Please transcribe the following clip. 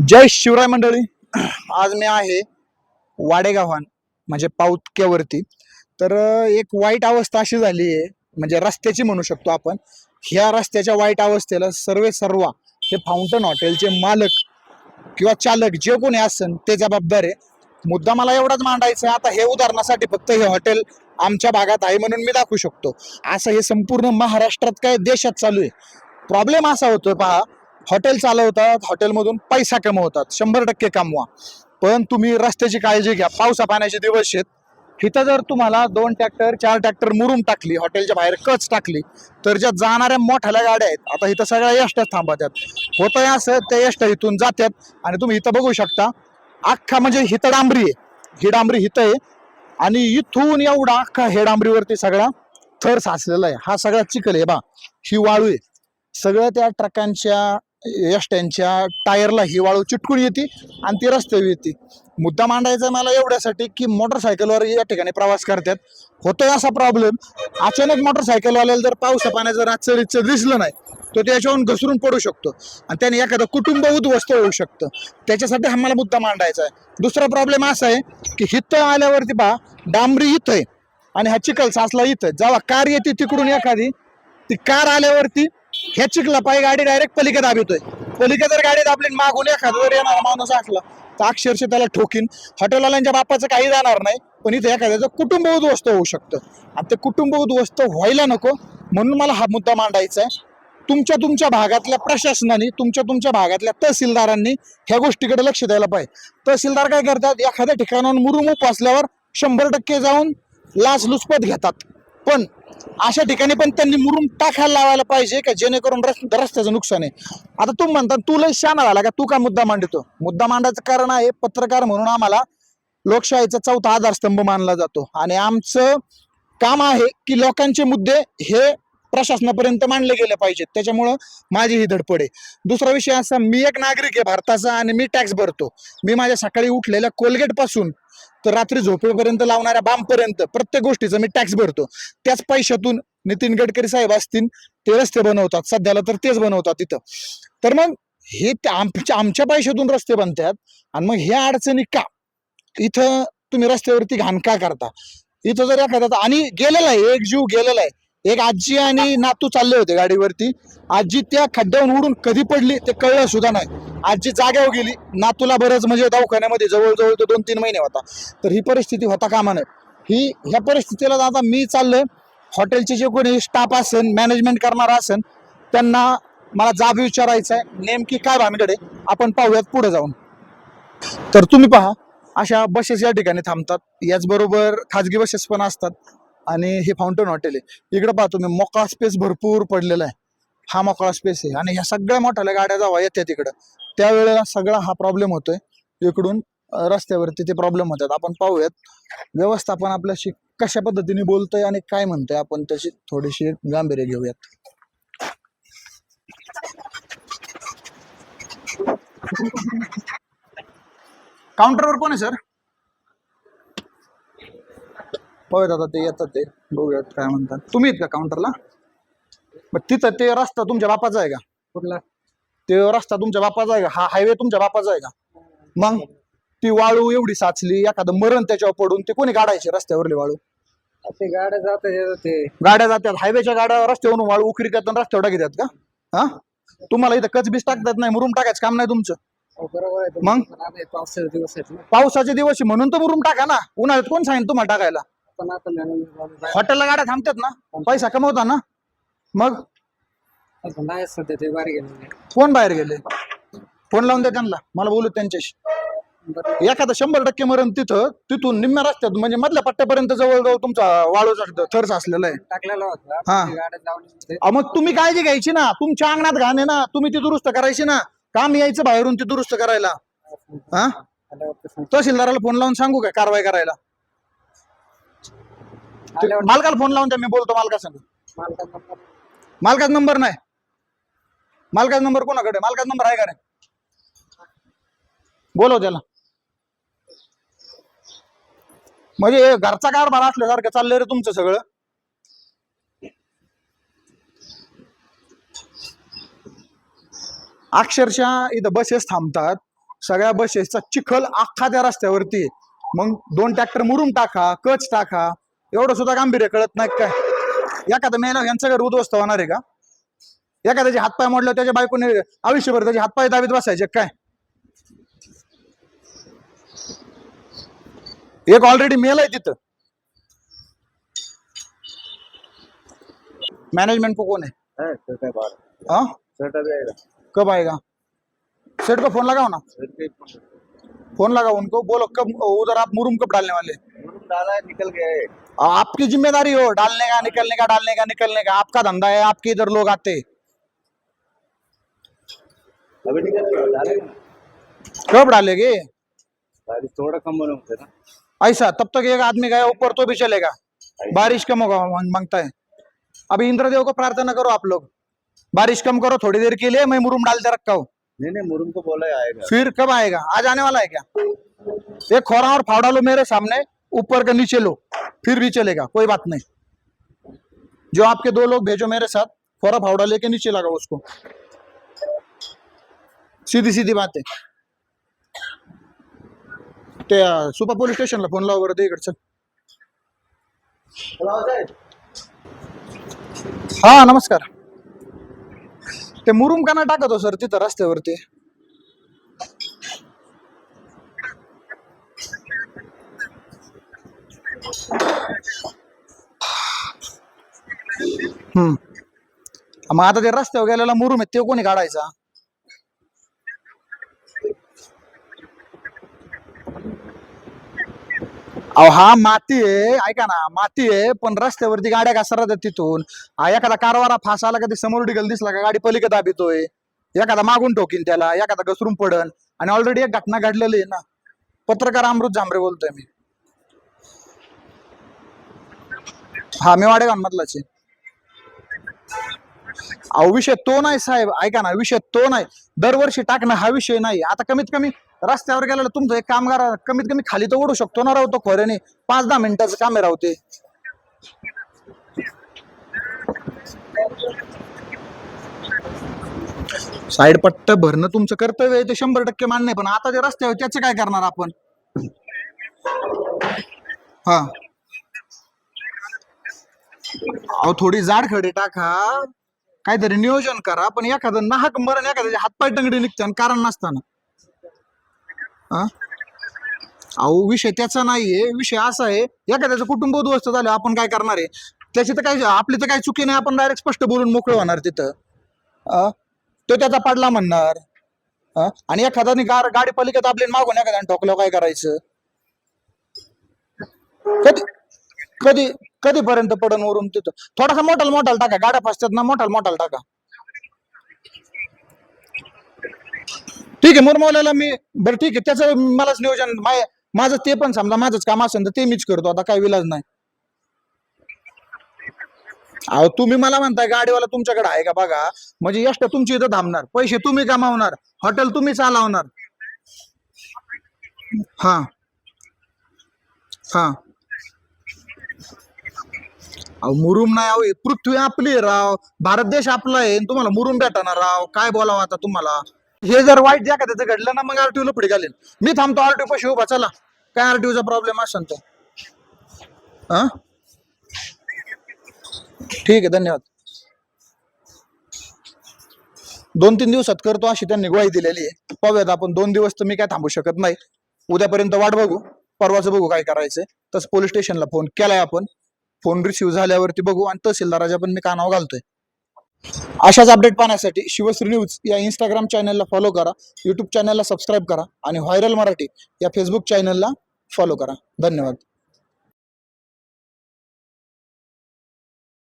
जय शिवराय मंडळी. आज मी आहे वाडेगावान म्हणजे पाऊतक्यावरती तर एक वाईट अवस्था अशी झाली आहे म्हणजे रस्त्याची म्हणू शकतो आपण. ह्या रस्त्याच्या वाईट अवस्थेला सर्वे सर्व हे फाउंटन हॉटेलचे मालक किंवा चालक जे कोणी असन ते जबाबदार आहे. मुद्दा मला एवढाच मांडायचा आहे आता हे उदाहरणासाठी फक्त हे हॉटेल आमच्या भागात आहे म्हणून मी दाखवू शकतो. असं हे संपूर्ण महाराष्ट्रात काय देशात चालू आहे. प्रॉब्लेम असा होतोय पहा हॉटेल चालवतात हॉटेलमधून पैसा कमवतात शंभर टक्के कमवा. पण तुम्ही रस्त्याची काळजी घ्या पावसा पाण्याचे दिवस आहेत. इथं जर तुम्हाला दोन ट्रॅक्टर चार ट्रॅक्टर मुरुम टाकली हॉटेलच्या बाहेर कच टाकली तर ज्या जाणाऱ्या मोठ्याल्या गाड्या आहेत आता इथं सगळ्या एसट्याच थांबतात. होतंय असं त्या एसट्या इथून जातात आणि तुम्ही इथं बघू शकता अख्खा म्हणजे हिथं डांबरी आहे. ही डांबरी हिथं आहे आणि इथून एवढा अख्खा हे डांबरीवरती सगळा थर साचलेला आहे. हा सगळा चिखल आहे. बा ही वाळू आहे. सगळं त्या ट्रकांच्या एसट्यांच्या टायरला ही वाळू चिटकून येते आणि ती रस्त्यावर येते. मुद्दा मांडायचा मला एवढ्यासाठी की मोटरसायकलवर या ठिकाणी प्रवास करतात. होतोय असा प्रॉब्लेम अचानक मोटरसायकलवाल्याला जर पावसा पाण्याचं रातचं दिसलं नाही तो त्याच्यावरून घसरून पडू शकतो. आणि त्याने एखादं कुटुंब उद्ध्वस्त होऊ शकतं. त्याच्यासाठी हा मला मुद्दा मांडायचा आहे. दुसरा प्रॉब्लेम असा आहे की हिथं आल्यावरती पहा डांबरी इथं आहे आणि हा चिखल साचला इथं. जेव्हा कार येते तिकडून एखादी ती कार आल्यावरती ह्या चिखला पायी गाडी डायरेक्ट पलीकडे दाबितोय. पलीकडे जर गाडी दाबली मागून एखादा जर येणार माणूस असला तर अक्षरशः त्याला ठोकीन. हॉटेलवाल्यांच्या बापाचं काही जाणार नाही पण इथे एखाद्याचं कुटुंब उद्ध्वस्त होऊ शकतं. आणि ते कुटुंब उद्ध्वस्त व्हायला नको म्हणून मला हा मुद्दा मांडायचा आहे. तुमच्या तुमच्या भागातल्या प्रशासनाने तुमच्या तुमच्या भागातल्या तहसीलदारांनी ह्या गोष्टीकडे लक्ष द्यायला पाहिजे. तहसीलदार काय करतात? एखाद्या ठिकाणाहून मुरुम उप असल्यावर शंभर टक्के जाऊन लाच लुचपत घेतात. पण अशा ठिकाणी पण त्यांनी मुरून टाकायला लावायला पाहिजे का जेणेकरून रस्त्याचं नुकसान आहे. आता तुम्ही म्हणता तू लय शाना झाला का? तू का मुद्दा मांडतो? मुद्दा मांडायचं कारण आहे पत्रकार म्हणून आम्हाला लोकशाहीचा चौथा आधारस्तंभ मानला जातो. आणि आमचं काम आहे की लोकांचे मुद्दे हे प्रशासनापर्यंत मांडले गेले पाहिजेत. त्याच्यामुळं माझी ही धडपड आहे. दुसरा विषय असा मी एक नागरिक आहे भारताचा आणि मी टॅक्स भरतो. मी माझ्या सकाळी उठलेल्या कोलगेटपासून तर रात्री झोपेपर्यंत लावणाऱ्या बांबपर्यंत प्रत्येक गोष्टीचा मी टॅक्स भरतो. त्याच पैशातून नितीन गडकरी साहेब असतील ते रस्ते बनवतात. सध्याला तर तेच बनवतात तिथं. तर मग हे त्या आमच्या आमच्या पैशातून रस्ते बनतात आणि मग ह्या अडचणी का? इथं तुम्ही रस्त्यावरती घाण का करता? इथं जर एखादा आणि गेलेला आहे एक जीव गेलेला आहे. एक आजी आणि नातू चालले होते गाडीवरती. आजी त्या खड्ड्यावर उडून कधी पडली ते कळलं सुद्धा नाही. आजी जाग्यावर गेली. नातूला बरंच म्हणजे दवाखान्यामध्ये जवळजवळ तो दोन तीन महिने होता. तर ही परिस्थिती होता कामा नये ही ह्या परिस्थितीला आता मी चाललोय. हॉटेलचे जे कोणी स्टाफ असेल मॅनेजमेंट करणारा असेल त्यांना मला जाब विचारायचा आहे. नेमकी काय भानगड आहे? आपण पाहूयात पुढे जाऊन. तर तुम्ही पहा अशा बसेस या ठिकाणी थांबतात. याचबरोबर खाजगी बसेस पण असतात. आणि हे फाउंटन हॉटेल आहे. इकडे पाहतो मी मोकळा स्पेस भरपूर पडलेला आहे. हा मोकळा स्पेस आहे. आणि ह्या सगळ्या मोठ्या गाड्या जावा येतात तिकडं त्यावेळेला सगळा हा प्रॉब्लेम होतोय. इकडून रस्त्यावरती ते प्रॉब्लेम होतात. आपण पाहूयात व्यवस्थापन आपल्याशी कशा पद्धतीने बोलतोय आणि काय म्हणतोय आपण त्याची थोडीशी गांभीर्य घेऊयात. काउंटरवर कोण आहे सर पाहूयात आता ते येतात ते. बघूयात काय म्हणतात. तुम्ही आहेत का काउंटरला मग तिथं ते रस्ता तुमच्या बापाचा आहे का? कुठला? ते रस्ता तुमच्या बापाचा आहे का? हा हायवे तुमच्या बापाचा आहे का? मग ती वाळू एवढी साचली एखादं मरण त्याच्यावर पडून ते कोणी काढायचे रस्त्यावरली वाळू? ते गाड्या जात ते. गाड्या जातात. हायवेच्या गाड्या रस्त्यावरून वाळू उकरी करतात रस्त्यावर टाकी का? हा? तुम्हाला इथं कचबीस टाकतात नाही मुरुम टाकायचं काम नाही तुमचं. हो, बरोबर आहे. मग? पावसाचे दिवस पावसाचे दिवस म्हणून तर मुरुम टाका ना. उन्हाळ्यात कोण सांगितलं तुम्हाला टाकायला? पण आता नाही बाहेर- हॉटेलला गाड्या थांबतात ना? पैसा कमवता ना? मग? आता नाही सध्या ते बाहेर कोण बाहेर गेले? फोन लावून द्या त्यांना. मला बोलू त्यांच्याशी. एखादा शंभर टक्के मरण तिथं तिथून निम्म्या रस्त्यात म्हणजे मधल्या पट्ट्यापर्यंत जवळजवळ तुमचा वाळूचा थर असलेला आहे. टाकलेला होता. हा. ते गाड्या लावले होते. अहो, मग तुम्ही काळजी घ्यायची ना. तुमच्या अंगणात घाण आहे ना. तुम्ही ती दुरुस्त करायची ना. काम यायचं बाहेरून ती दुरुस्त करायला. हा. सांग- तहसीलदाराला फोन लावून सांगू का? कारवाई करायला. आल्यावर मालकाला फोन लावून द्या मी बोलतो मालका सांग. मालकाचा नंबर नाही. मालकाचा नंबर कोणाकडे? मालकाचा नंबर आहे का रे? बोलव त्याला. म्हणजे हे घरचा कारभार असल्यासारखं चाललंय रे तुमचं सगळं. अक्षरशः इथं बसेस थांबतात. सगळ्या बसेसचा चिखल अख्खा त्या रस्त्यावरती आहे. मग दोन ट्रॅक्टर मुरुम टाका कच टाका. एवढं सुद्धा गांभीर्य कळत नाही काय एखादं मेला यांचं घर उद्ध्वस्त होणार आहे का? एखाद्याचे हातपाय मोडले त्याच्या बायकोने आयुष्यभर त्याचे हातपाय दाबीत बसायचे काय एक ऑलरेडी मेल आहे तिथं. मैनेजमेंट को कौन है? है सर का? हाँ कब आएगा सेठ को फोन लगाओ ना. फोन लगाओ उनको. बोलो कब उधर आप मुरुम कब डालने वाले? डाला निकल है। आपकी ज़िम्मेदारी हो डालने का निकलने का डालने का निकलने का। आपका धंधा है आपके इधर लोग आते। अभी निकल कब डालेंगे? बारिश थोड़ा कम होना ना। ऐसा तब तक एक आदमी गया ऊपर तो भी चलेगा। बारिश कम होगा माँगता है। अभी इंद्रदेव को प्रार्थना करो आप लोग। बारिश कम करो थोड़ी देर के लिए मैं मुरुम डालते रखा हूँ। नहीं नहीं मुरुम को बोला आएगा। फिर कब आएगा? आज आने वाला है क्या? एक खोरा और फावड़ा लो मेरे सामने। ऊपर का नीचे लो फिर भी चलेगा कोई बात नहीं। जो आपके दो लोग भेजो मेरे साथ खोरा फावड़ा लेके नीचे लगाओ उसको। सीधी सीधी बात। है ते सुपा पोलीस स्टेशनला फ़ोन लावा बरं ते इकडचं हा नमस्कार। ते मुरुम का ना टाकत हो सर तिथं रस्त्यावरती। हम्म. मग आता ते रस्त्यावर गेलेला मुरुम आहे ते कोणी काढायचा? अहो हा माती आहे ऐका ना माती आहे पण रस्त्यावरती गाड्या घसरत तिथून? हा एखादा कारवारा फास आला का ते समोर डिगल दिसला का? गाडी पलीकडे दाबितोय. एखादा मागून टोकीन त्याला एखादा घसरून पडन. आणि ऑलरेडी एक घटना घडलेली आहे ना. पत्रकार अमृत झांबरे बोलतोय मी. हा मी वाडेगाव मधलाच आहे. अहो विषय तो नाही साहेब ऐका ना विषय तो नाही. दरवर्षी टाकणं हा विषय नाही. आता कमीत कमी रस्त्यावर गेलेला तुमचं एक कामगार कमीत कमी खाली तर ओढू शकतो ना राहतो खोऱ्याने. पाच दहा मिनिटाचं काम आहे राहते साईड पट्ट भरणं तुमचं कर्तव्य आहे ते शंभर टक्के मान्य पण आता जे रस्त्यावर त्याचं काय करणार आपण? हा. अहो थोडी जाड खडे टाका. काहीतरी नियोजन करा पण एखादं नाहक मरण एखाद्याचे हातपाय टंगडी निघते आणि कारण नसताना. अहो विषय त्याचा नाहीये. विषय असा आहे एखाद्याचं कुटुंब उद्ध्वस्त झालं आपण काय करणार आहे? त्याची तर काही आपली तर काही चुकी नाही आपण डायरेक्ट स्पष्ट बोलून मोकळं होणार तिथं. तो त्याचा पडला म्हणणार. आणि एखाद्याने गार गाडी पलिकेत आपली मागून एखाद्याने ठोकल्यावर काय करायचं? कधी कधी कधीपर्यंत पडन वरून तिथं? थोडासा मोठाल मोठाल टाका गाड्या फसतात ना मोठाल मोठाल टाका. ठीक आहे मुरमावल्याला मी बरं ठीक आहे त्याचं मलाच नियोजन माय माझं ते पण समजा माझंच काम असेल तर ते मीच करतो आता काय विलाज नाही. अहो तुम्ही मला म्हणताय गाडीवाला तुमच्याकडे आहे का बघा? म्हणजे यष्ट तुमची इथं थांबणार. पैसे तुम्ही कमावणार. हॉटेल तुम्ही चालवणार. हा. हा. अहो मुरुम नाही अहो ही पृथ्वी आपली आहे राव. भारत देश आपला आहे आणि तुम्हाला मुरुम भेटणार राव. काय बोलावं आता तुम्हाला? हे जर वाईट ज्या त्याचं घडलं ना मग आरटीओला पुढे घालेल. मी थांबतो आरटीओ पाशी उभा. चला. काय आरटीओचा प्रॉब्लेम असेल तो हा? ठीक आहे धन्यवाद. दोन तीन दिवसात करतो अशी त्यांनी ग्वाही दिलेली आहे. पाहूयात आपण दोन दिवस तर मी काय थांबू शकत नाही. उद्यापर्यंत वाट बघू. परवाचं बघू काय करायचंय. तसं पोलीस स्टेशनला फोन केलाय आपण. फोन रिसिव्ह झाल्यावरती बघू आणि तहसीलदाराच्या पण मी कानावर घालतोय. अशाच अपडेट पाहण्यासाठी शिवश्री न्यूज या इंस्टाग्राम चॅनलला फॉलो करा यूट्यूब चॅनलला सबस्क्राईब करा आणि व्हायरल मराठी या फेसबुक चॅनलला फॉलो करा. धन्यवाद.